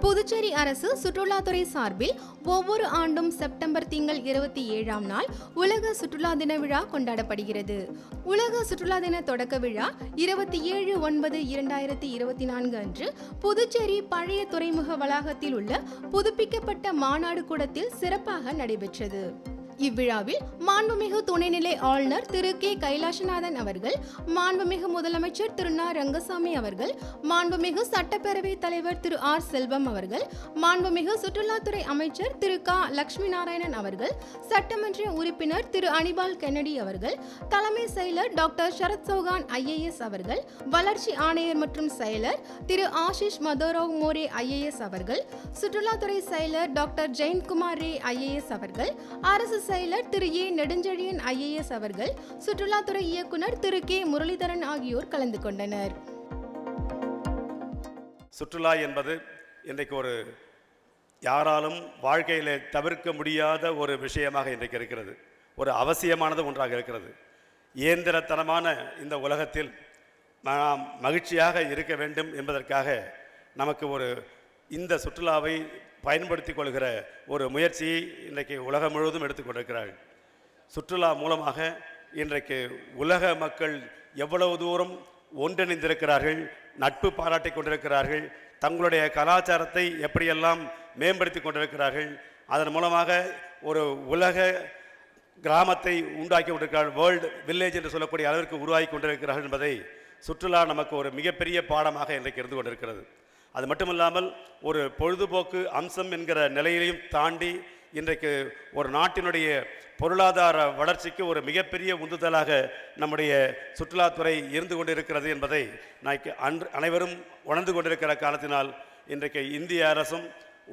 புதுச்சேரி அரசு சுற்றுலாத்துறை சார்பில் ஒவ்வொரு ஆண்டும் செப்டம்பர் திங்கள் இருபத்தி ஏழாம் நாள் உலக சுற்றுலா தின விழா கொண்டாடப்படுகிறது. உலக சுற்றுலா தின தொடக்க விழா இருபத்தி ஏழு ஒன்பது இரண்டாயிரத்தி இருபத்தி நான்கு அன்று புதுச்சேரி பழைய துறைமுக வளாகத்தில் உள்ள புதுப்பிக்கப்பட்ட மாநாடு கூடத்தில் சிறப்பாக நடைபெற்றது. இவ்விழாவில் மாண்புமிகு துணைநிலை ஆளுநர் திரு கே. கைலாசநாதன் அவர்கள் மாண்புமிகு முதலமைச்சர் திரு நா. ரங்கசாமி அவர்கள் மாண்புமிகு சட்டப்பேரவை தலைவர் திரு ஆர். செல்வம் அவர்கள் மாண்புமிகு சுற்றுலாத்துறை அமைச்சர் திரு க. லட்சுமி நாராயணன் அவர்கள் சட்டமன்ற உறுப்பினர் திரு அனிபால் கென்னடி அவர்கள் தலைமை செயலர் டாக்டர் சரத் சௌகான் ஐஏஎஸ் அவர்கள் வளர்ச்சி ஆணையர் மற்றும் செயலர் திரு ஆஷிஷ் மதோராவ் மோரே ஐஏஎஸ் அவர்கள் சுற்றுலாத்துறை செயலர் டாக்டர் ஜெயந்த்குமார் ரே ஐஏஎஸ் அவர்கள் அரசு செயலர் திரு ஏ. நெடுஞ்செழியன் ஐஏஎஸ் அவர்கள் சுற்றுலாத்துறை இயக்குனர் திரு கே. முரளிதரன் ஆகியோர் கலந்து கொண்டனர். சுற்றுலா என்பது இன்றைக்கு ஒரு யாராலும் வாழ்க்கையில் தவிர்க்க முடியாத ஒரு விஷயமாக இன்றைக்கு இருக்கிறது. ஒரு அவசியமானது ஒன்றாக இருக்கிறது. இயந்திரத்தனமான இந்த உலகத்தில் நாம் மகிழ்ச்சியாக இருக்க வேண்டும் என்பதற்காக நமக்கு ஒரு இந்த சுற்றுலாவை பயன்படுத்தி கொள்கிற ஒரு முயற்சியை இன்றைக்கு உலகம் முழுவதும் எடுத்துக்கொண்டிருக்கிறார்கள் சுற்றுலா மூலமாக இன்றைக்கு உலக மக்கள் எவ்வளவு தூரம் ஒன்றிணைந்திருக்கிறார்கள் நட்பு பாராட்டி கொண்டிருக்கிறார்கள் தங்களுடைய கலாச்சாரத்தை எப்படியெல்லாம் மேம்படுத்தி கொண்டிருக்கிறார்கள் அதன் மூலமாக ஒரு உலக கிராமத்தை உண்டாக்கி கொண்டிருக்கிறார்கள் வேர்ல்டு வில்லேஜ் என்று சொல்லக்கூடிய அளவிற்கு உருவாகி கொண்டிருக்கிறார்கள் என்பதை சுற்றுலா நமக்கு ஒரு மிகப்பெரிய பாடமாக இன்றைக்கு இருந்து கொண்டிருக்கிறது. அது மட்டுமில்லாமல் ஒரு பொழுதுபோக்கு அம்சம் என்கிற நிலையிலையும் தாண்டி இன்றைக்கு ஒரு நாட்டினுடைய பொருளாதார வளர்ச்சிக்கு ஒரு மிகப்பெரிய உந்துதலாக நம்முடைய சுற்றுலாத்துறை இருந்து கொண்டிருக்கிறது என்பதை நான் அன்று அனைவரும் உணர்ந்து கொண்டிருக்கிற காலத்தினால் இன்றைக்கு இந்திய அரசும்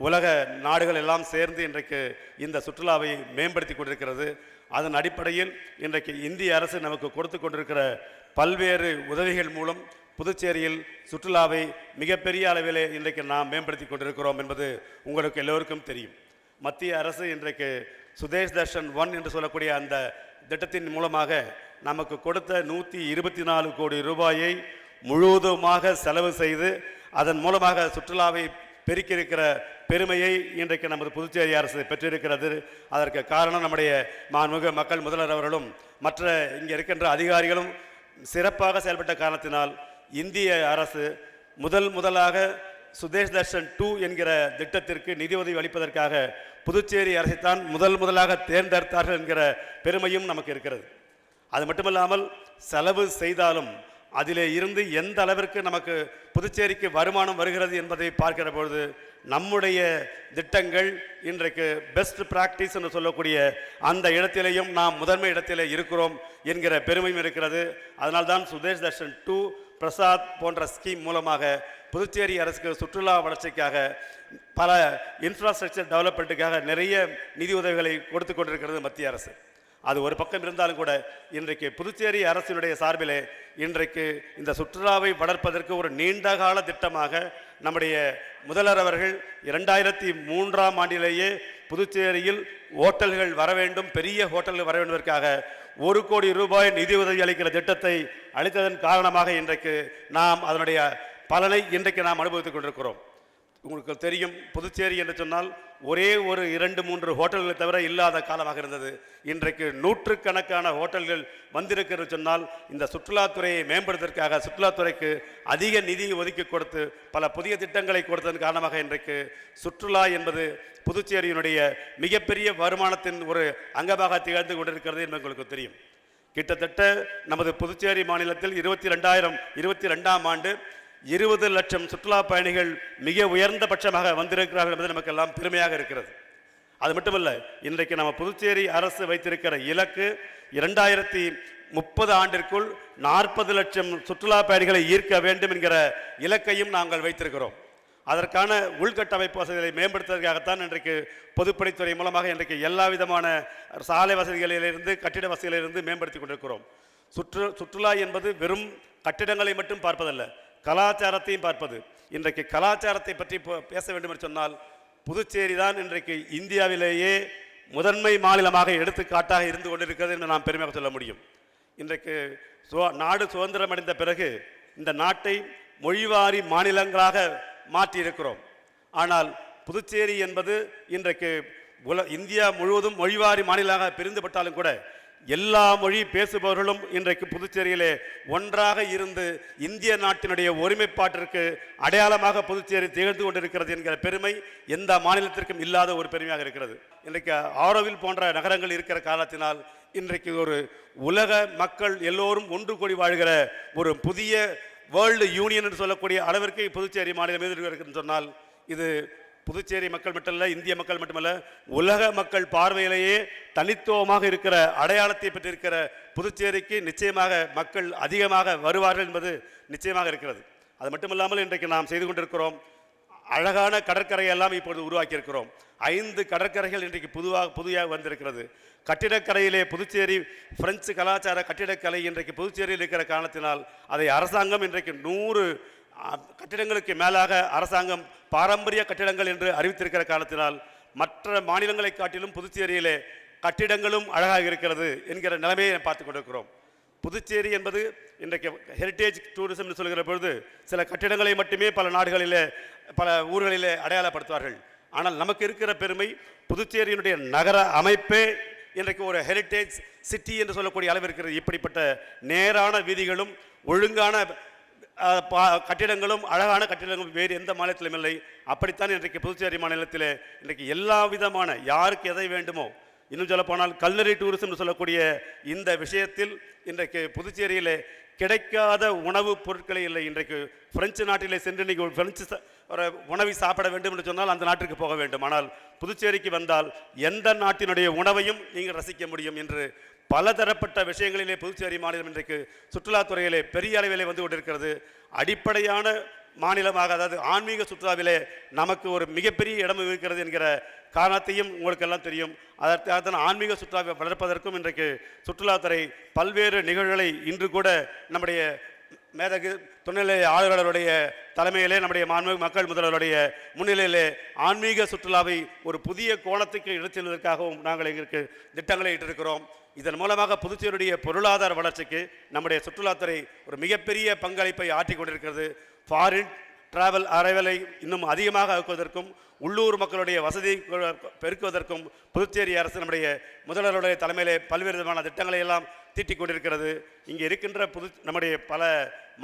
உலக நாடுகள் எல்லாம் சேர்ந்து இன்றைக்கு இந்த சுற்றுலாவை மேம்படுத்தி கொண்டிருக்கிறது. அதன் அடிப்படையில் இன்றைக்கு இந்திய அரசு நமக்கு கொடுத்து கொண்டிருக்கிற பல்வேறு உதவிகள் மூலம் புதுச்சேரியில் சுற்றுலாவை மிகப்பெரிய அளவிலே இன்றைக்கு நாம் மேம்படுத்தி கொண்டிருக்கிறோம் என்பது உங்களுக்கு எல்லோருக்கும் தெரியும். மத்திய அரசு இன்றைக்கு சுதேஷ் தர்ஷன் ஒன் என்று சொல்லக்கூடிய அந்த திட்டத்தின் மூலமாக நமக்கு கொடுத்த நூற்றி இருபத்தி நாலு கோடி ரூபாயை முழுவதுமாக செலவு செய்து அதன் மூலமாக சுற்றுலாவை பெருக்கியிருக்கிற பெருமையை இன்றைக்கு நமது புதுச்சேரி அரசு பெற்றிருக்கிறது. அதற்கு காரணம் நம்முடைய மாண்புமிகு மக்கள் முதல்வர் அவர்களும் மற்ற இங்கே இருக்கின்ற அதிகாரிகளும் சிறப்பாக செயல்பட்ட காரணத்தினால் இந்திய அரசு முதல் முதலாக சுதேஷ் தர்ஷன் டூ என்கிற திட்டத்திற்கு நிதியுதவி அளிப்பதற்காக புதுச்சேரி அரசைத்தான் முதல் முதலாக தேர்ந்தெடுத்தார்கள் என்கிற பெருமையும் நமக்கு இருக்கிறது. அது மட்டுமல்லாமல் செலவு செய்தாலும் அதிலே இருந்து எந்த அளவிற்கு நமக்கு புதுச்சேரிக்கு வருமானம் வருகிறது என்பதை பார்க்கிற பொழுது நம்முடைய திட்டங்கள் இன்றைக்கு பெஸ்ட் பிராக்டிஸ் என்று சொல்லக்கூடிய அந்த இடத்திலேயும் நாம் முதன்மை இடத்திலே இருக்கிறோம் என்கிற பெருமையும் இருக்கிறது. அதனால்தான் சுதேஷ் தர்ஷன் டூ பிரசாத் போன்ற ஸ்கீம் மூலமாக புதுச்சேரி அரசுக்கு சுற்றுலா வளர்ச்சிக்காக பல இன்ஃப்ராஸ்ட்ரக்சர் டெவலப்மெண்ட்டுக்காக நிறைய நிதி உதவிகளை கொடுத்து கொண்டிருக்கிறது மத்திய அரசு. அது ஒரு பக்கம் இருந்தாலும் கூட இன்றைக்கு புதுச்சேரி அரசினுடைய சார்பிலே இன்றைக்கு இந்த சுற்றுலாவை வளர்ப்பதற்கு ஒரு நீண்டகால திட்டமாக நம்முடைய முதல்வர் அவர்கள் இரண்டாயிரத்தி மூன்றாம் ஆண்டிலேயே புதுச்சேரியில் ஹோட்டல்கள் வர வேண்டும் பெரிய ஹோட்டல்கள் வர வேண்டுவதற்காக ஒரு கோடி ரூபாய் நிதி உதவி அளிக்கிற திட்டத்தை அளித்ததன் காரணமாக இன்றைக்கு நாம் அதனுடைய பலனை இன்றைக்கு நாம் அனுபவித்துக் கொண்டிருக்கிறோம். உங்களுக்கு தெரியும் புதுச்சேரி என்று சொன்னால் ஒரே ஒரு இரண்டு மூன்று ஹோட்டல்களை தவிர இல்லாத காலமாக இருந்தது. இன்றைக்கு நூற்றுக்கணக்கான ஹோட்டல்கள் வந்திருக்கிறது சொன்னால் இந்த சுற்றுலாத்துறையை மேம்படுத்துவதற்காக சுற்றுலாத்துறைக்கு அதிக நிதி ஒதுக்கி கொடுத்து பல புதிய திட்டங்களை கொடுத்ததன் காரணமாக இன்றைக்கு சுற்றுலா என்பது புதுச்சேரியினுடைய மிகப்பெரிய வருமானத்தின் ஒரு அங்கமாக திகழ்ந்து கொண்டிருக்கிறது என்று உங்களுக்கு தெரியும். கிட்டத்தட்ட நமது புதுச்சேரி மாநிலத்தில் இருபத்தி ரெண்டாயிரம் இருபத்தி ரெண்டாம் ஆண்டு இருபது லட்சம் சுற்றுலா பயணிகள் மிக உயர்ந்த பட்சமாக வந்திருக்கிறார்கள் என்பது நமக்கெல்லாம் பெருமையாக இருக்கிறது. அது மட்டுமல்ல இன்றைக்கு நம்ம புதுச்சேரி அரசு வைத்திருக்கிற இலக்கு இரண்டாயிரத்தி முப்பது ஆண்டிற்குள் நாற்பது லட்சம் சுற்றுலா பயணிகளை ஈர்க்க வேண்டும் என்கிற இலக்கையும் நாங்கள் வைத்திருக்கிறோம். அதற்கான உள்கட்டமைப்பு வசதிகளை மேம்படுத்துவதற்காகத்தான் இன்றைக்கு பொதுப்பணித்துறை மூலமாக இன்றைக்கு எல்லா விதமான சாலை வசதிகளிலிருந்து கட்டிட வசதிகளிலிருந்து மேம்படுத்தி கொண்டிருக்கிறோம். சுற்று சுற்றுலா என்பது வெறும் கட்டிடங்களை மட்டும் பார்ப்பதல்ல கலாச்சாரத்தையும் பார்ப்பது. இன்றைக்கு கலாச்சாரத்தை பற்றி பேச வேண்டும் என்று சொன்னால் புதுச்சேரி தான் இன்றைக்கு இந்தியாவிலேயே முதன்மை மாநிலமாக எடுத்துக்காட்டாக இருந்து கொண்டிருக்கிறது என்று நாம் பெருமையாக சொல்ல முடியும். இன்றைக்கு சு- நாடு சுதந்திரம் அடைந்த பிறகு இந்த நாட்டை மொழிவாரி மாநிலங்களாக மாற்றி இருக்கிறோம் ஆனால் புதுச்சேரி என்பது இன்றைக்கு உல இந்தியா முழுவதும் மொழிவாரி மாநிலமாக பிரிந்துபட்டாலும் கூட எல்லா மொழி பேசுபவர்களும் இன்றைக்கு புதுச்சேரியிலே ஒன்றாக இருந்து இந்திய நாட்டினுடைய ஒருமைப்பாட்டிற்கு அடையாளமாக புதுச்சேரி திகழ்ந்து கொண்டிருக்கிறது என்கிற பெருமை எந்த மாநிலத்திற்கும் இல்லாத ஒரு பெருமையாக இருக்கிறது. இன்றைக்கு ஆரோவில் போன்ற நகரங்கள் இருக்கிற காலத்தினால் இன்றைக்கு ஒரு உலக மக்கள் எல்லோரும் ஒன்று கூடி வாழ்கிற ஒரு புதிய வேர்ல்டு யூனியன் என்று சொல்லக்கூடிய அளவிற்கு புதுச்சேரி மாநிலம் இருக்கிறதுன்னு சொன்னால் இது புதுச்சேரி மக்கள் மட்டுமல்ல இந்திய மக்கள் மட்டுமல்ல உலக மக்கள் பார்வையிலேயே தனித்துவமாக இருக்கிற அடையாளத்தை பெற்றிருக்கிற புதுச்சேரிக்கு நிச்சயமாக மக்கள் அதிகமாக வருவார்கள் என்பது நிச்சயமாக இருக்கிறது. அது மட்டுமில்லாமல் இன்றைக்கு நாம் செய்து கொண்டிருக்கிறோம் அழகான கடற்கரையெல்லாம் இப்பொழுது உருவாக்கியிருக்கிறோம். ஐந்து கடற்கரைகள் இன்றைக்கு புதுவாக புதியாக வந்திருக்கிறது. கட்டிடக்கலையிலே புதுச்சேரி பிரெஞ்சு கலாச்சார கட்டிடக்கலை இன்றைக்கு புதுச்சேரியில் இருக்கிற காரணத்தினால் அதை அரசாங்கம் இன்றைக்கு நூறு கட்டிடங்களுக்கு மேலாக அரசாங்கம் பாரம்பரிய கட்டிடங்கள் என்று அறிவித்திருக்கிற காலத்தினால் மற்ற மாநிலங்களை காட்டிலும் புதுச்சேரியிலே கட்டிடங்களும் அழகாக இருக்கிறது என்கிற நிலைமையை பார்த்து கொண்டிருக்கிறோம். புதுச்சேரி என்பது இன்றைக்கு ஹெரிட்டேஜ் டூரிசம்னு என்று சொல்கிற பொழுது சில கட்டிடங்களை மட்டுமே பல நாடுகளிலே பல ஊர்களிலே அடையாளப்படுத்துவார்கள். ஆனால் நமக்கு இருக்கிற பெருமை புதுச்சேரியினுடைய நகர அமைப்பே இன்றைக்கு ஒரு ஹெரிட்டேஜ் சிட்டி என்று சொல்லக்கூடிய அளவு இருக்கிறது. இப்படிப்பட்ட நேரான வீதிகளும் ஒழுங்கான கட்டிடங்களும் அழகான கட்டிடங்களும் வேறு எந்த மாநிலத்திலும் இல்லை. அப்படித்தான் இன்றைக்கு புதுச்சேரி மாநிலத்தில் இன்றைக்கு எல்லா விதமான யாருக்கு எதை வேண்டுமோ இன்னும் சொல்லப்போனால் கல்லறை கல்னரி டூரிசம் சொல்லக்கூடிய இந்த விஷயத்தில் இன்றைக்கு புதுச்சேரியில் கிடைக்காத உணவுப் பொருட்களே இல்லை. இன்றைக்கு பிரெஞ்சு நாட்டிலே சென்று இன்றைக்கு ஒரு பிரெஞ்சு ஒரு உணவை சாப்பிட வேண்டும் என்று சொன்னால் அந்த நாட்டிற்கு போக வேண்டும். ஆனால் புதுச்சேரிக்கு வந்தால் எந்த நாட்டினுடைய உணவையும் நீங்கள் ரசிக்க முடியும் என்று பலதரப்பட்ட விஷயங்களிலே புதுச்சேரி மாநிலம் இன்றைக்கு சுற்றுலாத்துறையிலே பெரிய அளவிலே வந்து கொண்டிருக்கிறது. அடிப்படையான மாநிலமாக அதாவது ஆன்மீக சுற்றுலாவிலே நமக்கு ஒரு மிகப்பெரிய இடம் இருக்கிறது என்கிற காரணத்தையும் உங்களுக்கு எல்லாம் தெரியும். அதற்காக தான் ஆன்மீக சுற்றுலாவை வளர்ப்பதற்கும் இன்றைக்கு சுற்றுலாத்துறை பல்வேறு நிகழ்வுகளை இன்று கூட நம்முடைய மேதகு துணைநிலை ஆளுநருடைய தலைமையிலே நம்முடைய மாண்பு மக்கள் முதல்வருடைய முன்னிலையிலே ஆன்மீக சுற்றுலாவை ஒரு புதிய கோணத்துக்கு எடுத்து செல்வதற்காகவும் நாங்கள் எங்களுக்கு திட்டங்களை இட்டிருக்கிறோம். இதன் மூலமாக புதுச்சேரியுடைய பொருளாதார வளர்ச்சிக்கு நம்முடைய சுற்றுலாத்துறை ஒரு மிகப்பெரிய பங்களிப்பை ஆற்றிக் கொண்டிருக்கிறது. ஃபாரின் டிராவல் அரைவலை இன்னும் அதிகமாக ஆக்குவதற்கும் உள்ளூர் மக்களுடைய வசதி பெருக்குவதற்கும் புதுச்சேரி அரசு நம்முடைய முதல்வருடைய தலைமையிலே பல்வேறு விதமான திட்டங்களை எல்லாம் தீட்டிக் கொண்டிருக்கிறது. இங்கே இருக்கின்ற புது நம்முடைய பல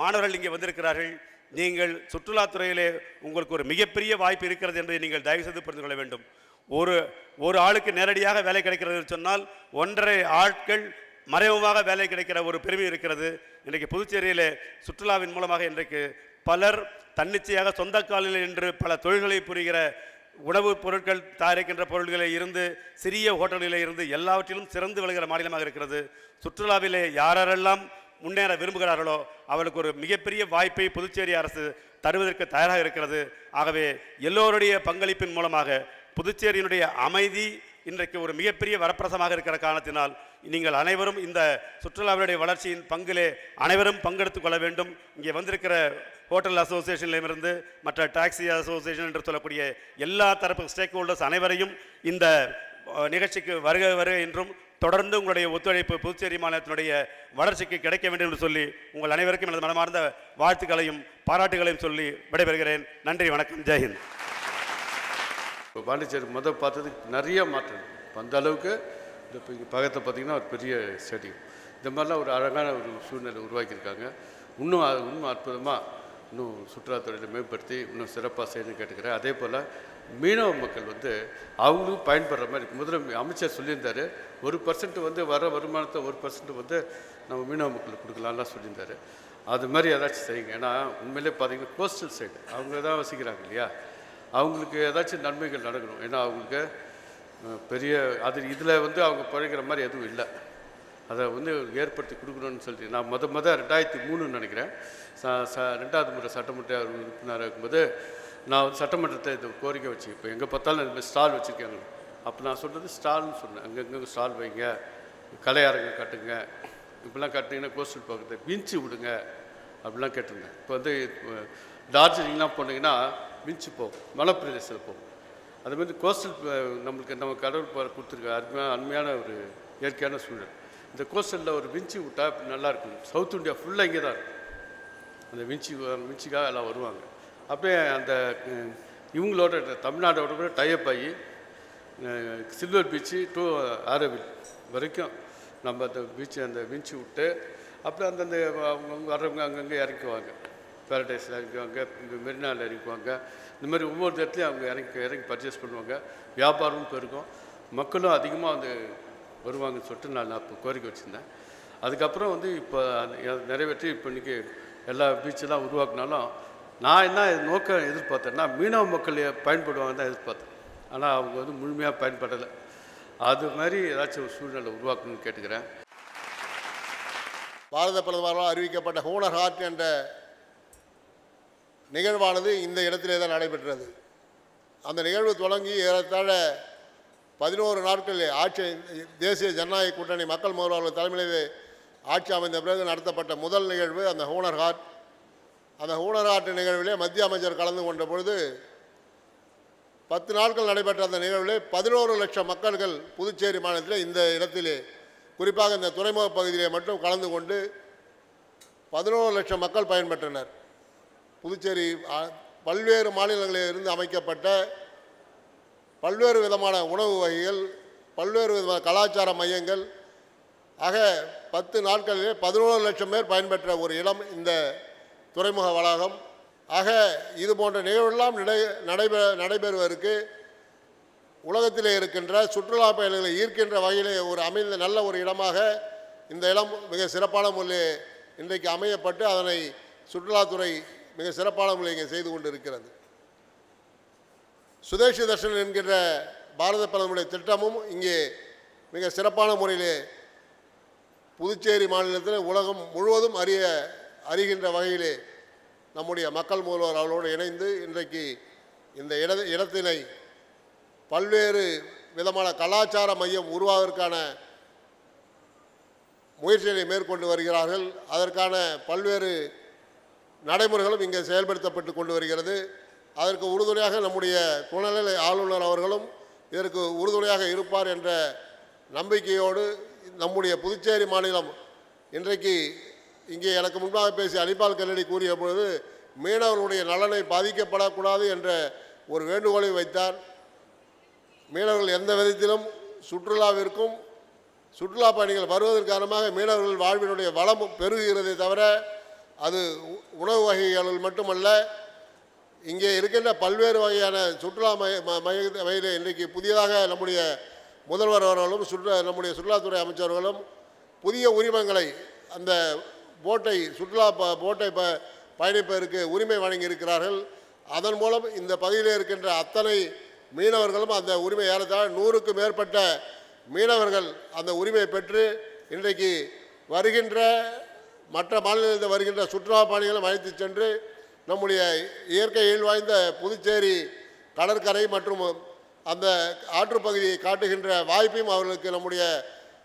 மாணவர்கள் இங்கே வந்திருக்கிறார்கள். நீங்கள் சுற்றுலாத்துறையிலே உங்களுக்கு ஒரு மிகப்பெரிய வாய்ப்பு இருக்கிறது என்பதை நீங்கள் தயவு செய்து புரிந்து கொள்ள வேண்டும். ஒரு ஒரு ஆளுக்கு நேரடியாக வேலை கிடைக்கிறது சொன்னால் ஒன்றரை ஆட்கள் மறைமுகமாக வேலை கிடைக்கிற ஒரு பெருமை இருக்கிறது. இன்றைக்கு புதுச்சேரியிலே சுற்றுலாவின் மூலமாக இன்றைக்கு பலர் தன்னிச்சையாக சொந்த காலில் என்று பல தொழில்களை புரிகிற உணவுப் பொருட்கள் தயாரிக்கின்ற பொருட்களில் இருந்து சிறிய ஹோட்டல்களில் இருந்து எல்லாவற்றிலும் சிறந்து விளங்குகிற மாநிலமாக இருக்கிறது. சுற்றுலாவிலே யாரெல்லாம் முன்னேற விரும்புகிறார்களோ அவளுக்கு ஒரு மிகப்பெரிய வாய்ப்பை புதுச்சேரி அரசு தருவதற்கு தயாராக இருக்கிறது. ஆகவே எல்லோருடைய பங்களிப்பின் மூலமாக புதுச்சேரியினுடைய அமைதி இன்றைக்கு ஒரு மிகப்பெரிய வரப்பிரசமாக இருக்கிற காரணத்தினால் நீங்கள் அனைவரும் இந்த சுற்றுலாவினுடைய வளர்ச்சியின் பங்கிலே அனைவரும் பங்கெடுத்துக் கொள்ள வேண்டும். இங்கே வந்திருக்கிற ஹோட்டல் அசோசியேஷன்லேருந்து மற்ற டாக்ஸி அசோசியேஷன் என்று சொல்லக்கூடிய எல்லா தரப்பு ஸ்டேக் ஹோல்டர்ஸ் அனைவரையும் இந்த நிகழ்ச்சிக்கு வருக வருக என்றும் தொடர்ந்து உங்களுடைய ஒத்துழைப்பு புதுச்சேரி மாநிலத்தினுடைய வளர்ச்சிக்கு கிடைக்க வேண்டும் என்று சொல்லி உங்கள் அனைவருக்கும் எனது மனமார்ந்த வாழ்த்துக்களையும் பாராட்டுகளையும் சொல்லி விடைபெறுகிறேன். நன்றி வணக்கம். ஜெய்ஹிந்த் இப்போ பாண்டிச்சேரி முதல் பார்த்ததுக்கு நிறைய மாற்றம். இப்போ அந்த அளவுக்கு இந்த இப்போ இங்கே பக்கத்தில் பார்த்தீங்கன்னா ஒரு பெரிய ஸ்டேடியம். இந்த மாதிரிலாம் ஒரு அழகான ஒரு சூழ்நிலை உருவாக்கியிருக்காங்க. இன்னும் அது இன்னும் அற்புதமாக இன்னும் சுற்றுலாத்துறையில் மேம்படுத்தி இன்னும் சிறப்பாக செய்யணும்னு கேட்டுக்கிறேன். அதே போல் மீனவ மக்கள் வந்து அவங்களும் பயன்படுற மாதிரி முதல்ல அமைச்சர் சொல்லியிருந்தாரு ஒரு பர்சன்ட் வந்து வர வருமானத்தை ஒரு பர்சன்ட் வந்து நம்ம மீனவ மக்களுக்கு கொடுக்கலாம்லாம் சொல்லியிருந்தாரு. அது மாதிரி ஏதாச்சும் செய்யுங்க. ஏன்னா உண்மையிலே பார்த்தீங்கன்னா கோஸ்டல் சைடு அவங்க தான் வசிக்கிறாங்க இல்லையா? அவங்களுக்கு ஏதாச்சும் நன்மைகள் நடக்கணும். ஏன்னா அவங்களுக்கு பெரிய அது இதில் வந்து அவங்க பிழைக்கிற மாதிரி எதுவும் இல்லை. அதை வந்து ஏற்படுத்தி கொடுக்கணும்னு சொல்லிட்டு நான் மொதல் மொதல் ரெண்டாயிரத்தி மூணுன்னு நினைக்கிறேன். ச ச ரெண்டாவது முறை சட்டமன்ற உறுப்பினராக இருக்கும்போது நான் வந்து சட்டமன்றத்தை இந்த கோரிக்கை வச்சு இப்போ எங்கே பார்த்தாலும் இந்த மாதிரி ஸ்டால் வச்சுருக்காங்க. அப்போ நான் சொல்கிறது ஸ்டால்னு சொன்னேன். அங்கங்கே ஸ்டால் வைங்க. கலையரங்க கட்டுங்க. இப்படிலாம் கட்டிங்கன்னா கோஸ்டல் பக்கத்தை விஞ்சி விடுங்க. அப்படிலாம் கேட்டிருந்தேன். இப்போ வந்து டார்ஜிலிங்லாம் போனீங்கன்னா விஞ்சி போகும் மலைப்பிரதேசத்தில் போகும் அது மாதிரி கோஸ்டல் நம்மளுக்கு நம்ம கடவுள் ப- கொடுத்துருக்க அருமையான அருமையான ஒரு இயற்கையான சூழல். இந்த கோஸ்டலில் ஒரு விஞ்சி விட்டா நல்லா இருக்கும். சவுத் இந்தியா ஃபுல்லாக இங்கே தான் இருக்கும். அந்த விஞ்சி விஞ்சிக்காக எல்லாம் வருவாங்க. அப்படியே அந்த இவங்களோட தமிழ்நாடோட கூட டைப் ஆகி சில்வர் பீச்சு டு ஆரோவில் வரைக்கும் நம்ம அந்த பீச்சு அந்த விஞ்சி விட்டு அப்புறம் அந்தந்த அவங்கவுங்க வர்றவங்க அங்கங்கே இறக்குவாங்க. பேரடைஸில் இறக்குவாங்க இங்கே மெரினாவில் இறக்குவாங்க இந்த மாதிரி ஒவ்வொரு இடத்துலையும் அவங்க இறங்கி இறங்கி பர்ச்சேஸ் பண்ணுவாங்க. வியாபாரமும் பெருகும். மக்களும் அதிகமாக வந்து வருவாங்கன்னு சொல்லிட்டு நான் அப்போ கோரிக்கை வச்சுருந்தேன். அதுக்கப்புறம் வந்து இப்போ நிறைவேற்றி இப்போ இன்றைக்கி எல்லா பீச்செல்லாம் உருவாக்குனாலும் நான் என்ன நோக்கம் எதிர்பார்த்தேன்னா மீனவ மக்கள் பயன்படுவாங்க தான் எதிர்பார்த்தேன். ஆனால் அவங்க வந்து முழுமையாக பயன்படலை. அது மாதிரி ஏதாச்சும் ஒரு சூழ்நிலை உருவாக்கணும்னு கேட்டுக்கிறேன். பாரத பிரதமரால் அறிவிக்கப்பட்ட ஹூனர் ஹார்ட் என்ற நிகழ்வானது இந்த இடத்திலே தான் நடைபெற்றது. அந்த நிகழ்வு தொடங்கி ஏறத்தாழ பதினோரு நாட்கள் ஆட்சி தேசிய ஜனநாயக கூட்டணி மக்கள் முதல்வர்கள் தலைமையிலே ஆட்சி அமைந்த பிறகு நடத்தப்பட்ட முதல் நிகழ்வு அந்த ஹூனர் ஹார்ட் அந்த ஹூனர் ஹார்ட் நிகழ்விலே மத்திய அமைச்சர் கலந்து கொண்ட பொழுது பத்து நாட்கள் நடைபெற்ற அந்த நிகழ்விலே பதினோரு லட்சம் மக்கள்கள் புதுச்சேரி மாநிலத்தில் இந்த இடத்திலே குறிப்பாக இந்த துறைமுக பகுதியிலே மட்டும் கலந்து கொண்டு பதினோரு லட்சம் மக்கள் பயன்பெற்றனர். புதுச்சேரி பல்வேறு மாநிலங்களில் இருந்து அமைக்கப்பட்ட பல்வேறு விதமான உணவு வகைகள் பல்வேறு விதமான கலாச்சார மையங்கள். ஆக பத்து நாட்களிலே பதினோரு லட்சம் பேர் பயன்பெற்ற ஒரு இடம் இந்த துறைமுக வளாகம். ஆக இது போன்ற நிகழ்வுகள்லாம் நடை நடைபெ நடைபெறுவதற்கு உலகத்திலே இருக்கின்ற சுற்றுலா பயணிகளை ஈர்க்கின்ற வகையிலே ஒரு அமைந்த நல்ல ஒரு இடமாக இந்த இடம் மிக சிறப்பான முறையில் இன்றைக்கு அமையப்பட்டு அதனை சுற்றுலாத்துறை மிக சிறப்பான முறையில் இங்கே செய்து கொண்டு இருக்கிறது சுதேஷி தர்ஷன் என்கின்ற பாரத பிரதமருடைய திட்டமும் இங்கே மிக சிறப்பான முறையிலே புதுச்சேரி மாநிலத்தில் உலகம் முழுவதும் அறிய அறிகின்ற வகையிலே நம்முடைய மக்கள் முதல்வர் அவர்களோடு இணைந்து இன்றைக்கு இந்த இட இடத்தினை பல்வேறு விதமான கலாச்சார மையம் உருவாவதற்கான முயற்சிகளை மேற்கொண்டு வருகிறார்கள். அதற்கான பல்வேறு நடைமுறைகளும் இங்கே செயல்படுத்தப்பட்டு கொண்டு வருகிறது. அதற்கு உறுதுணையாக நம்முடைய துணைநிலை ஆளுநர் அவர்களும் இதற்கு உறுதுணையாக இருப்பார் என்ற நம்பிக்கையோடு நம்முடைய புதுச்சேரி மாநிலம் இன்றைக்கு இங்கே எனக்கு முன்பாக பேசிய அலிபால் கல்லடி கூறிய பொழுது மீனவர்களுடைய நலனை பாதிக்கப்படக்கூடாது என்ற ஒரு வேண்டுகோளை வைத்தார். மீனவர்கள் எந்த விதத்திலும் சுற்றுலாவிற்கும் சுற்றுலா பயணிகள் வருவதன் காரணமாக மீனவர்கள் வாழ்வினுடைய வளம் பெருகுகிறதே தவிர அது உ- உணவு வகைகளில் மட்டுமல்ல இங்கே இருக்கின்ற பல்வேறு வகையான சுற்றுலா மைய ம- மைய வகையில் இன்றைக்கு புதியதாக நம்முடைய முதல்வர் அவர்களும் சுற்றுலா நம்முடைய சுற்றுலாத்துறை அமைச்சர்களும் புதிய உரிமங்களை அந்த போட்டை சுற்றுலா ப போட்டை ப பயணிப்பதற்கு உரிமை வழங்கியிருக்கிறார்கள். அதன் மூலம் இந்த பகுதியில் இருக்கின்ற அத்தனை மீனவர்களும் அந்த உரிமை ஏறத்தாழ நூறுக்கு மேற்பட்ட மீனவர்கள் அந்த உரிமை பெற்று இன்றைக்கு வருகின்ற மற்ற மாநிலத்தில் வருகின்ற சுற்றுலா பயணிகளும் அழைத்து சென்று நம்முடைய இயற்கை எழில் வாய்ந்த புதுச்சேரி கடற்கரை மற்றும் அந்த ஆற்றுப்பகுதியை காட்டுகின்ற வாய்ப்பையும் அவர்களுக்கு நம்முடைய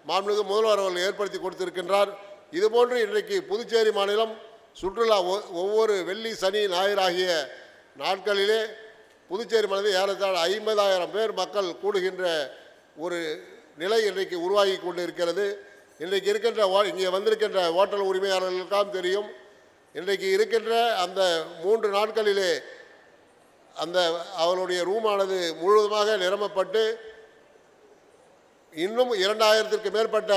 மாண்புமிகு முதல்வர் அவர்கள் ஏற்படுத்தி கொடுத்திருக்கின்றார். இதுபோன்று இன்றைக்கு புதுச்சேரி மாநிலம் சுற்றுலா ஒ- ஒவ்வொரு வெள்ளி சனி ஞாயிறு ஆகிய நாட்களிலே புதுச்சேரி மாநிலத்தில் ஏறத்தாழ ஐம்பதாயிரம் பேர் மக்கள் கூடுகின்ற ஒரு நிலை இன்றைக்கு உருவாகி கொண்டு இருக்கிறது இன்றைக்கு இருக்கின்ற ஓ- இங்கே வந்திருக்கின்ற ஓட்டல் உரிமையாளர்களுக்கெல்லாம் தெரியும். இன்றைக்கு இருக்கின்ற அந்த மூன்று நாட்களிலே அந்த அவருடைய ரூமானது முழுவதுமாக நிரம்பப்பட்டு இன்னும் இரண்டாயிரத்திற்கு மேற்பட்ட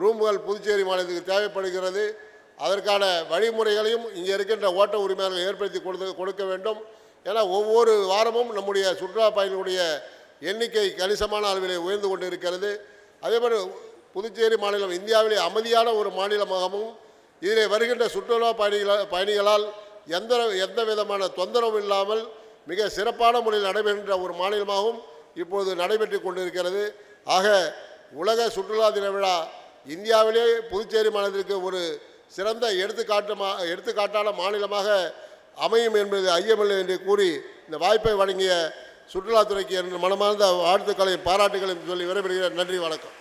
ரூம்கள் புதுச்சேரி மாநிலத்துக்கு தேவைப்படுகிறது. அதற்கான வழிமுறைகளையும் இங்கே இருக்கின்ற ஓட்ட உரிமையாளர்கள் ஏற்படுத்தி கொடுத்து கொடுக்க வேண்டும். ஏன்னா ஒவ்வொரு வாரமும் நம்முடைய சுற்றுலா பயணிகளுடைய எண்ணிக்கை கணிசமான அளவிலே உயர்ந்து கொண்டு இருக்கிறது அதே மாதிரி புதுச்சேரி மாநிலம் இந்தியாவிலே அமைதியான ஒரு மாநிலமாகவும் இதிலே வருகின்ற சுற்றுலா பயணிகளால் பயணிகளால் எந்த எந்த விதமான தொந்தரவும் இல்லாமல் மிக சிறப்பான முறையில் நடைபெறுகின்ற ஒரு மாநிலமாகவும் இப்பொழுது நடைபெற்று கொண்டிருக்கிறது. ஆக உலக சுற்றுலா தின விழா இந்தியாவிலே புதுச்சேரி மாநிலத்திற்கு ஒரு சிறந்த எடுத்துக்காட்டு மா எடுத்துக்காட்டான மாநிலமாக அமையும் என்பது ஐயமில்லை என்று கூறி இந்த வாய்ப்பை வழங்கிய சுற்றுலாத்துறைக்கு என் மனமார்ந்த வாழ்த்துக்களையும் பாராட்டுகளையும் சொல்லி விடைபெறுகிறேன். நன்றி வணக்கம்.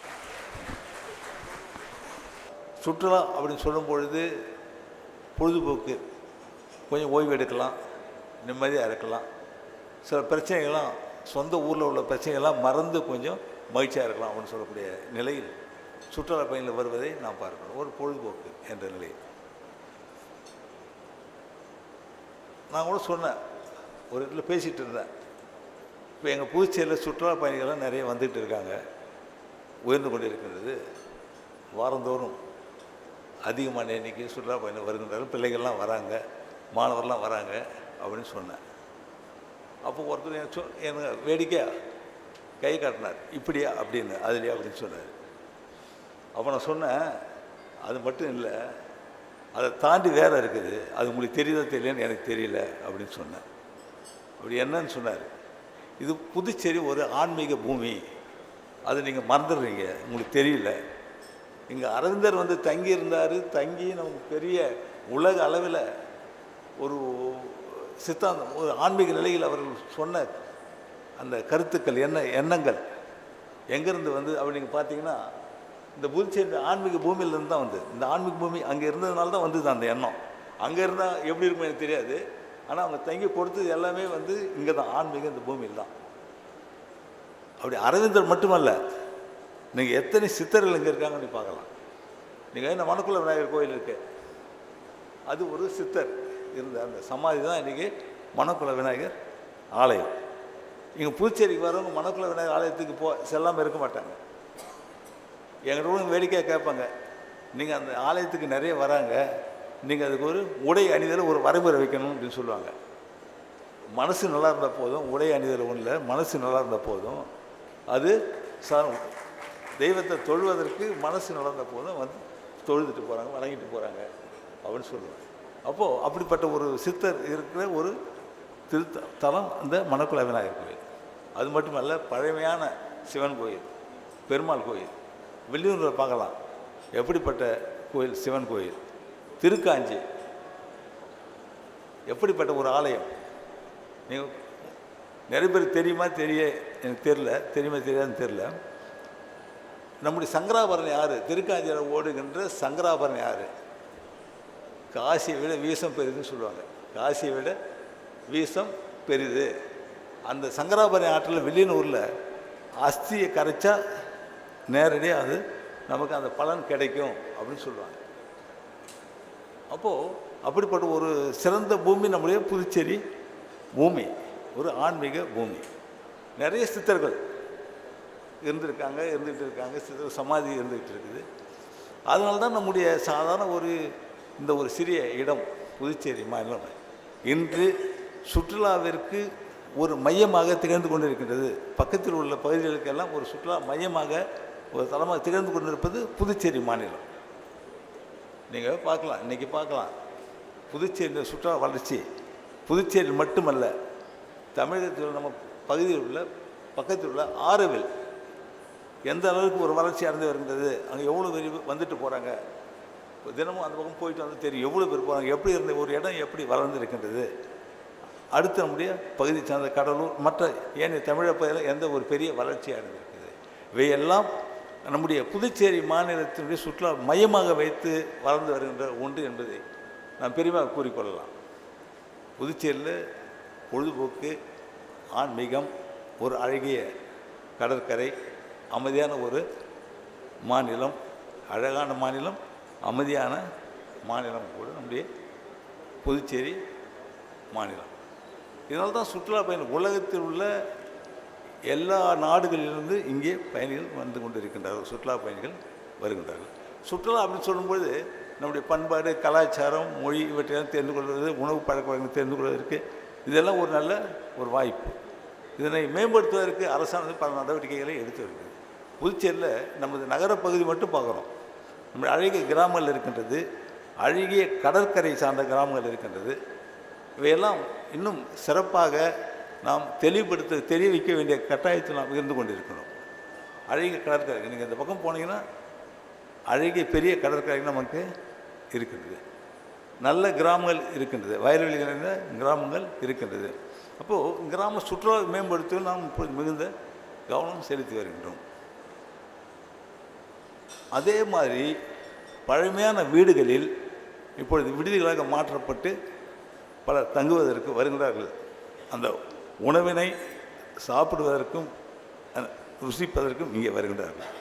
சுற்றுலா அப்படின்னு சொல்லும் பொழுது பொழுதுபோக்கு. கொஞ்சம் ஓய்வு எடுக்கலாம் நிம்மதியாக இருக்கலாம். சில பிரச்சனைகள்லாம் சொந்த ஊரில் உள்ள பிரச்சனைகள்லாம் மறந்து கொஞ்சம் மகிழ்ச்சியாக இருக்கலாம் அப்படின்னு சொல்லக்கூடிய நிலையில் சுற்றுலா பயணிகள் வருவதை நாம் பார்க்கணும் ஒரு பொழுதுபோக்கு என்ற நிலையில். நான் கூட சொன்னேன் ஒரு இடத்துல பேசிகிட்டு இருந்தேன். இப்போ எங்கள் புதுச்சேரியில் சுற்றுலா பயணிகள்லாம் நிறைய வந்துக்கிட்டு இருக்காங்க உயர்ந்து கொண்டிருக்கின்றது வாரந்தோறும் அதிகமான எண்ணிக்கை சுற்றுலா பயணம் வருகின்றார்கள் பிள்ளைகள்லாம் வராங்க. மாணவர்லாம் வராங்க அப்படின்னு சொன்னேன். அப்போ ஒருத்தர் எனக்கு சொ எனக்கு வேடிக்கையாக கை காட்டினார். இப்படியா? அப்படின்னு. அதுலையா? அப்படின்னு சொன்னார். அப்போ நான் சொன்னேன் அது மட்டும் இல்லை அதை தாண்டி வேற இருக்குது. அது உங்களுக்கு தெரியுதா தெரியலன்னு எனக்கு தெரியல அப்படின்னு சொன்னேன். அப்படி என்னன்னு சொன்னார். இது புதுச்சேரி ஒரு ஆன்மீக பூமி. அது நீங்கள் மறந்துடுறீங்க. உங்களுக்கு தெரியல. இங்கே அரவிந்தர் வந்து தங்கி இருந்தார் தங்கி நமக்கு பெரிய உலக அளவில் ஒரு சித்தாந்தம் ஒரு ஆன்மீக நிலையில் அவர்கள் சொன்ன அந்த கருத்துக்கள் என்ன எண்ணங்கள் எங்கேருந்து வந்து அப்படி நீங்கள் பார்த்தீங்கன்னா இந்த புதுச்சேரி ஆன்மீக பூமியிலேருந்து தான் வந்து இந்த ஆன்மீக பூமி அங்கே இருந்ததுனால தான் வந்தது அந்த எண்ணம். அங்கே இருந்தால் எப்படி இருக்கும் எனக்கு தெரியாது. ஆனால் அவங்க தங்கி கொடுத்தது எல்லாமே வந்து இங்கே தான் ஆன்மீகம் இந்த பூமியில் தான் அப்படி அரவிந்தர் மட்டுமல்ல நீங்கள் எத்தனை சித்தர்கள் இங்கே இருக்காங்கன்னு பார்க்கலாம். நீங்கள் என்ன மணக்குள விநாயகர் கோயில் இருக்கு. அது ஒரு சித்தர் இருந்த அந்த சமாதி தான் இன்றைக்கி மணக்குள விநாயகர் ஆலயம். இங்கே புதுச்சேரிக்கு வரவங்க மணக்குள விநாயகர் ஆலயத்துக்கு போ செல்லாமல் இருக்க மாட்டாங்க. எங்கிட்ட வேடிக்கையாக கேட்பாங்க. நீங்கள் அந்த ஆலயத்துக்கு நிறைய வராங்க. நீங்கள் அதுக்கு ஒரு உடை அணிதல் ஒரு வரைமுறை வைக்கணும் அப்படின்னு சொல்லுவாங்க. மனசு நல்லா இருந்தால் போதும். உடை அணிதல் ஒன்றில் மனசு நல்லா இருந்தால் போதும். அது சார் தெய்வத்தை தொழுவதற்கு மனசு நடந்த போதும் வந்து தொழுதுட்டு போகிறாங்க வணங்கிட்டு போகிறாங்க அப்படின்னு சொல்லுவாங்க. அப்போது அப்படிப்பட்ட ஒரு சித்தர் இருக்கிற ஒரு திருத்த தலம் அந்த மணக்குள விநாயகர் கோயில். அது மட்டுமல்ல பழமையான சிவன் கோயில் பெருமாள் கோயில் வெள்ளியூரில் பார்க்கலாம். எப்படிப்பட்ட கோயில் சிவன் கோயில்? திருக்காஞ்சி. எப்படிப்பட்ட ஒரு ஆலயம்? நீங்கள் நிறைய பேர் தெரியுமா தெரிய எனக்கு தெரில தெரியுமா தெரியாதுன்னு தெரில நம்முடைய சங்கராபரணி யார்? திருக்காஞ்சியில் ஓடுகின்ற சங்கராபரணி யார்? காசியை விட வீசம் பெரிதுன்னு சொல்லுவாங்க. காசியை விட வீசம் பெரிது. அந்த சங்கராபரணி ஆற்றில் வெளியனூரில் அஸ்தியை கரைச்சா நேரடியாக அது நமக்கு அந்த பலன் கிடைக்கும் அப்படின்னு சொல்லுவாங்க. அப்போது அப்படிப்பட்ட ஒரு சிறந்த பூமி நம்முடைய புதுச்சேரி பூமி. ஒரு ஆன்மீக பூமி. நிறைய சித்தர்கள் இருந்திருக்காங்க இருந்துகிட்டு இருக்காங்க சித்தர் சமாதி இருந்துகிட்டு இருக்குது. அதனால தான் நம்முடைய சாதாரண ஒரு இந்த ஒரு சிறிய இடம் புதுச்சேரி மாநிலம். இன்று சுற்றுலாவிற்கு ஒரு மையமாக திகழ்ந்து கொண்டிருக்கின்றது. பக்கத்தில் உள்ள பகுதிகளுக்கெல்லாம் ஒரு சுற்றுலா மையமாக ஒரு தலமாக திகழ்ந்து கொண்டிருப்பது புதுச்சேரி மாநிலம். நீங்கள் பார்க்கலாம் இன்றைக்கி பார்க்கலாம். புதுச்சேரியில் சுற்றுலா வளர்ச்சி புதுச்சேரி மட்டுமல்ல தமிழகத்தில் நம்ம பகுதியில் உள்ள பக்கத்தில் உள்ள ஆறுவில் எந்த அளவுக்கு ஒரு வளர்ச்சி அடைந்து வருகின்றது? அங்கே எவ்வளோ பேர் வந்துட்டு போகிறாங்க தினமும் அந்த பக்கம் போயிட்டு வந்து தெரியும் எவ்வளோ பேர் போகிறாங்க எப்படி இருந்த ஒரு இடம் எப்படி வளர்ந்து இருக்கின்றது அடுத்து நம்முடைய பகுதி சார்ந்த கடலூர் மற்ற ஏனைய தமிழக பகுதியில் எந்த ஒரு பெரிய வளர்ச்சி அடைந்திருக்குது இவையெல்லாம் நம்முடைய புதுச்சேரி மாநிலத்தினுடைய சுற்றுலா மையமாக வைத்து வளர்ந்து வருகின்ற ஒன்று என்பதை நாம் பெருமையாக கூறிக்கொள்ளலாம். புதுச்சேரியில் பொழுதுபோக்கு ஆன்மீகம் ஒரு அழகிய கடற்கரை அமைதியான ஒரு மாநிலம் அழகான மாநிலம் அமைதியான மாநிலம் கூட நம்முடைய புதுச்சேரி மாநிலம். இதனால் தான் சுற்றுலா பயணிகள் உலகத்தில் உள்ள எல்லா நாடுகளிலிருந்து இங்கே பயணிகள் வந்து கொண்டிருக்கின்றார்கள் சுற்றுலா பயணிகள் வருகின்றார்கள். சுற்றுலா அப்படின்னு சொல்லும்போது நம்முடைய பண்பாடு கலாச்சாரம் மொழி இவற்றையெல்லாம் தெரிந்து கொள்வது உணவு பழக்க வழக்கங்கள் தெரிந்து கொள்வதற்கு இதெல்லாம் ஒரு நல்ல ஒரு வாய்ப்பு. இதனை மேம்படுத்துவதற்கு அரசாங்கம் பல நடவடிக்கைகளை எடுத்து வருகிறது. புதுச்சேரியில் நமது நகரப்பகுதி மட்டும் பார்க்குறோம். நம்ம அழகிய கிராமங்கள் இருக்கின்றது அழகிய கடற்கரை சார்ந்த கிராமங்கள் இருக்கின்றது. இவையெல்லாம் இன்னும் சிறப்பாக நாம் தெளிவுபடுத்த தெரிய வைக்க வேண்டிய கட்டாயத்தில் நாம் இருந்து கொண்டிருக்கிறோம். அழகிய கடற்கரை நீங்கள் இந்த பக்கம் போனீங்கன்னா அழகிய பெரிய கடற்கரை நமக்கு இருக்கின்றது. நல்ல கிராமங்கள் இருக்கின்றது. வயல்வெளி நிறைந்த கிராமங்கள் இருக்கின்றது. அப்போது கிராம சுற்றுலா மேம்படுத்த நாம் மிகுந்த கவனம் செலுத்தி வருகின்றோம். அதே மாதிரி பழமையான வீடுகளில் இப்பொழுது விடுதிகளாக மாற்றப்பட்டு பலர் தங்குவதற்கு வருகிறார்கள். அந்த உணவினை சாப்பிடுவதற்கும் ருசிப்பதற்கும் இங்கே வருகின்றார்கள்.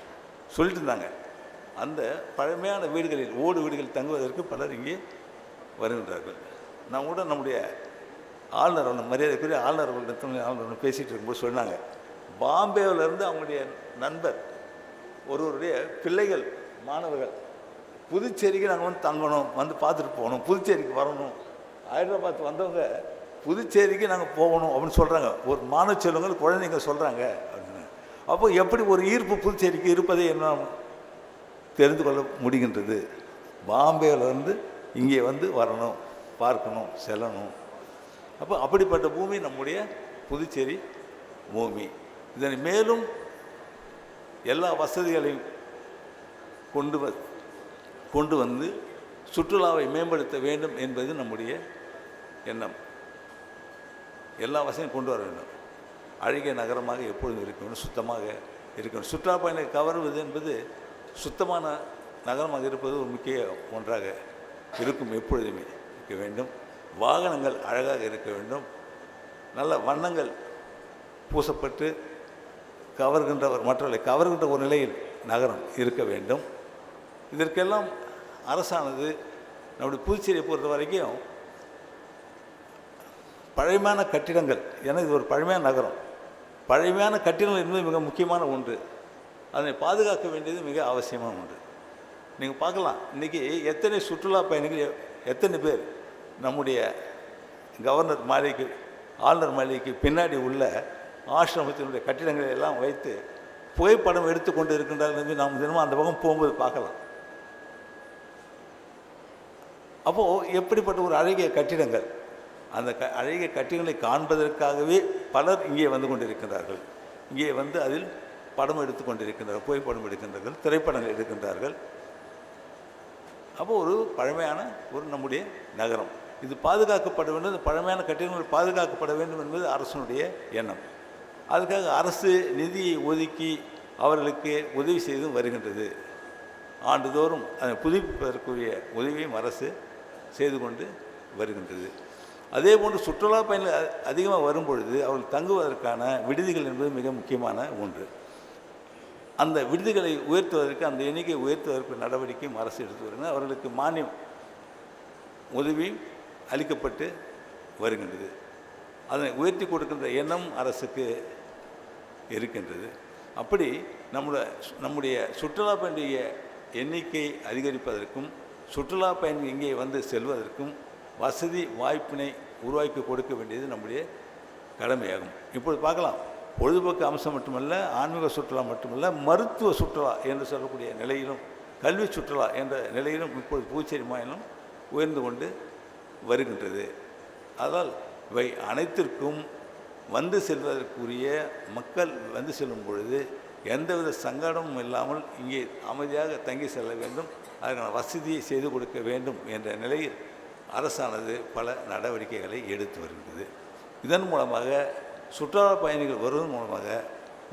சொல்லிட்டு இருந்தாங்க. அந்த பழமையான வீடுகளில் ஓடு வீடுகளில் தங்குவதற்கு பலர் இங்கே வருகின்றார்கள். நான் கூட நம்முடைய ஆளுநர் ஒன்று மரியாதைக்குரிய ஆளுநர் அவர்கள் ஆளுநர் பேசிகிட்டு இருக்கும்போது சொன்னாங்க. பாம்பேவிலேருந்து அவங்களுடைய நண்பர் ஒருவருடைய பிள்ளைகள் மாணவர்கள் புதுச்சேரிக்கு நாங்கள் வந்து தங்கணும் வந்து பார்த்துட்டு போகணும் புதுச்சேரிக்கு வரணும். ஹைதராபாத் வந்தவங்க புதுச்சேரிக்கு நாங்கள் போகணும் அப்படின்னு சொல்கிறாங்க ஒரு மாணவ செல்வங்கள் குழந்தைங்க சொல்கிறாங்க அப்படின்னு. அப்போ எப்படி ஒரு ஈர்ப்பு புதுச்சேரிக்கு இருப்பதை என்ன தெரிந்து கொள்ள முடிகின்றது. பாம்பேயிலேருந்து இங்கே வந்து வரணும் பார்க்கணும் செல்லணும். அப்போ அப்படிப்பட்ட பூமி நம்முடைய புதுச்சேரி பூமி. இதனை மேலும் எல்லா வசதிகளையும் கொண்டு வ கொண்டு வந்து சுற்றுலாவை மேம்படுத்த வேண்டும் என்பது நம்முடைய எண்ணம். எல்லா வசதியும் கொண்டு வர வேண்டும். அழகிய நகரமாக எப்பொழுதும் இருக்க வேண்டும் சுத்தமாக இருக்கணும். சுற்றுலா பயணிகள் கவர்வது என்பது சுத்தமான நகரமாக இருப்பது ஒரு முக்கிய ஒன்றாக இருக்கும் எப்பொழுதுமே இருக்க வேண்டும். வாகனங்கள் அழகாக இருக்க வேண்டும். நல்ல வண்ணங்கள் பூசப்பட்டு கவர்கின்றவர் மற்றவர்களை கவர்கின்ற ஒரு நிலையில் நகரம் இருக்க வேண்டும். இதற்கெல்லாம் அரசானது நம்முடைய புதுச்சேரியை பொறுத்த வரைக்கும் பழமையான கட்டிடங்கள் ஏன்னா இது ஒரு பழமையான நகரம். பழமையான கட்டிடங்கள் என்பது மிக முக்கியமான ஒன்று. அதனை பாதுகாக்க வேண்டியது மிக அவசியமான ஒன்று. நீங்கள் பார்க்கலாம் இன்றைக்கி எத்தனை சுற்றுலா பயணிகள் எத்தனை பேர் நம்முடைய கவர்னர் மாளிகைக்கு ஆளுநர் மாளிகைக்கு பின்னாடி உள்ள ஆசிரமத்தினுடைய கட்டிடங்களை எல்லாம் வைத்து புகைப்படம் எடுத்துக்கொண்டு இருக்கின்றார்கள் என்று நாம் தினமும் அந்த பக்கம் போகும்போது பார்க்கலாம். அப்போது எப்படிப்பட்ட ஒரு அழகிய கட்டிடங்கள்? அந்த க அழகிய கட்டிடங்களை காண்பதற்காகவே பலர் இங்கே வந்து கொண்டிருக்கிறார்கள் இங்கே வந்து அதில் படம் எடுத்து கொண்டிருக்கின்றார்கள் புகைப்படம் எடுக்கின்றார்கள் திரைப்படங்கள் எடுக்கின்றார்கள். அப்போ ஒரு பழமையான ஒரு நம்முடைய நகரம். இது பாதுகாக்கப்பட வேண்டும் இந்த பழமையான கட்டிடங்கள் பாதுகாக்கப்பட வேண்டும் என்பது அரசனுடைய எண்ணம். அதுக்காக அரசு நிதியை ஒதுக்கி அவர்களுக்கு உதவி செய்தும் வருகின்றது. ஆண்டுதோறும் அதை புதுப்பிப்பதற்குரிய உதவியும் அரசு செய்து கொண்டு வருகின்றது. அதே போன்று சுற்றுலா பயணிகள் அதிகமாக வரும்பொழுது அவர்கள் தங்குவதற்கான விடுதிகள் என்பது மிக முக்கியமான ஒன்று. அந்த விடுதிகளை உயர்த்துவதற்கு அந்த எண்ணிக்கையை உயர்த்துவதற்கு நடவடிக்கையும் அரசு எடுத்து வருகிறது. அவர்களுக்கு மானியம் உதவியும் அளிக்கப்பட்டு வருகின்றது. அதனை உயர்த்தி கொடுக்கின்ற எண்ணம் அரசுக்கு இருக்கின்றது. அப்படி நம்முடைய நம்முடைய சுற்றுலா பயணிய எண்ணிக்கை அதிகரிப்பதற்கும் சுற்றுலா பயணிகள் இங்கே வந்து செல்வதற்கும் வசதி வாய்ப்பினை உருவாக்கி கொடுக்க வேண்டியது நம்முடைய கடமையாகும். இப்பொழுது பார்க்கலாம். பொழுதுபோக்கு அம்சம் மட்டுமல்ல ஆன்மீக சுற்றுலா மட்டுமல்ல மருத்துவ சுற்றுலா என்று சொல்லக்கூடிய நிலையிலும் கல்வி சுற்றுலா என்ற நிலையிலும் இப்பொழுது புதுச்சேரி மாநிலம் உயர்ந்து கொண்டு வருகின்றது. அதால் இவை அனைத்திற்கும் வந்து செல்வதற்குரிய மக்கள் வந்து செல்லும் பொழுது எந்தவித சங்கடமும் இல்லாமல் இங்கே அமைதியாக தங்கி செல்ல வேண்டும். அதற்கான வசதியை செய்து கொடுக்க வேண்டும் என்ற நிலையில் அரசானது பல நடவடிக்கைகளை எடுத்து வருகிறது. இதன் மூலமாக சுற்றுலா பயணிகள் வருவதன் மூலமாக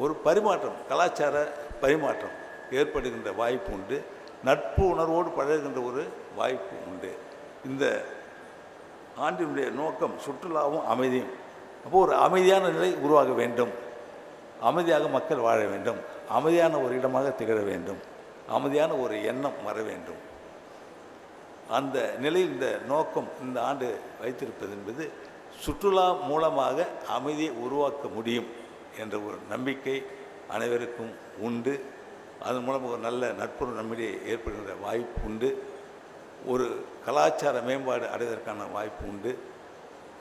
ஒரு பரிமாற்றம் கலாச்சார பரிமாற்றம் ஏற்படுகின்ற வாய்ப்பு உண்டு. நட்பு உணர்வோடு பழகுகின்ற ஒரு வாய்ப்பு உண்டு. இந்த ஆண்டினுடைய நோக்கம் சுற்றுலாவும் அமைதியும். அப்போது ஒரு அமைதியான நிலை உருவாக வேண்டும். அமைதியாக மக்கள் வாழ வேண்டும். அமைதியான ஒரு இடமாக திகழ வேண்டும். அமைதியான ஒரு எண்ணம் வர வேண்டும். அந்த நிலையில் இந்த நோக்கம் இந்த ஆண்டு வைத்திருப்பது என்பது சுற்றுலா மூலமாக அமைதியை உருவாக்க முடியும் என்ற ஒரு நம்பிக்கை அனைவருக்கும் உண்டு. அதன் மூலம் ஒரு நல்ல நட்புறவு நம்மிடையே ஏற்படுகின்ற வாய்ப்பு உண்டு. ஒரு கலாச்சார மேம்பாடு அடைவதற்கான வாய்ப்பு உண்டு.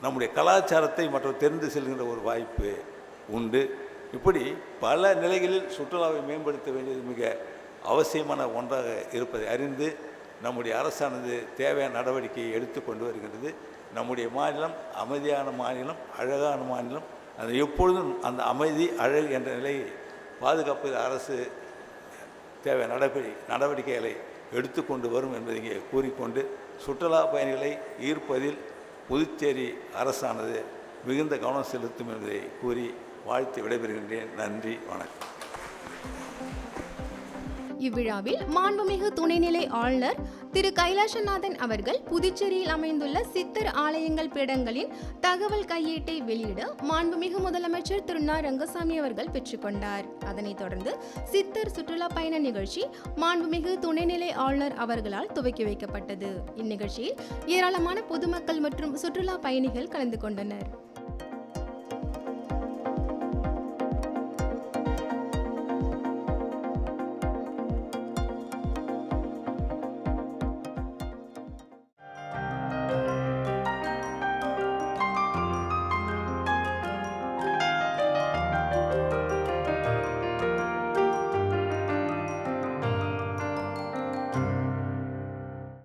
நம்முடைய கலாச்சாரத்தை மற்றவர் தெரிந்து செல்கின்ற ஒரு வாய்ப்பு உண்டு. இப்படி பல நிலைகளில் சுற்றுலாவை மேம்படுத்த வேண்டியது மிக அவசியமான ஒன்றாக இருப்பதை அறிந்து நம்முடைய அரசானது தேவையான நடவடிக்கையை எடுத்து கொண்டு வருகின்றது. நம்முடைய மாநிலம் அமைதியான மாநிலம் அழகான மாநிலம் அது எப்பொழுதும் அந்த அமைதி அழகு என்ற நிலையை பாதுகாப்பது அரசு தேவை நடவடி நடவடிக்கைகளை எடுத்துக்கொண்டு வரும் என்பதை இங்கே கூறிக்கொண்டு சுற்றுலா பயணிகளை ஈர்ப்பதில் புதுச்சேரி அரசானது மிகுந்த கவனம் செலுத்தும் என்பதை கூறி வாழ்த்து விடைபெறுகின்றேன். நன்றி வணக்கம். இவ்விழாவில் மாண்புமிகு துணைநிலை ஆளுநர் திரு கைலாசநாதன் அவர்கள் புதுச்சேரியில் அமைந்துள்ள சித்தர் ஆலயங்கள் பீடங்களின் தகவல் கையேட்டை வெளியிட மாண்புமிகு முதலமைச்சர் திரு நா. ரங்கசாமி அவர்கள் பெற்றுக்கொண்டார் அதனைத் தொடர்ந்து சித்தர் சுற்றுலா பயண நிகழ்ச்சி மாண்புமிகு துணைநிலை ஆளுநர் அவர்களால் துவக்கி வைக்கப்பட்டது. இந்நிகழ்ச்சியில் ஏராளமான பொதுமக்கள் மற்றும் சுற்றுலா பயணிகள் கலந்து கொண்டனர்.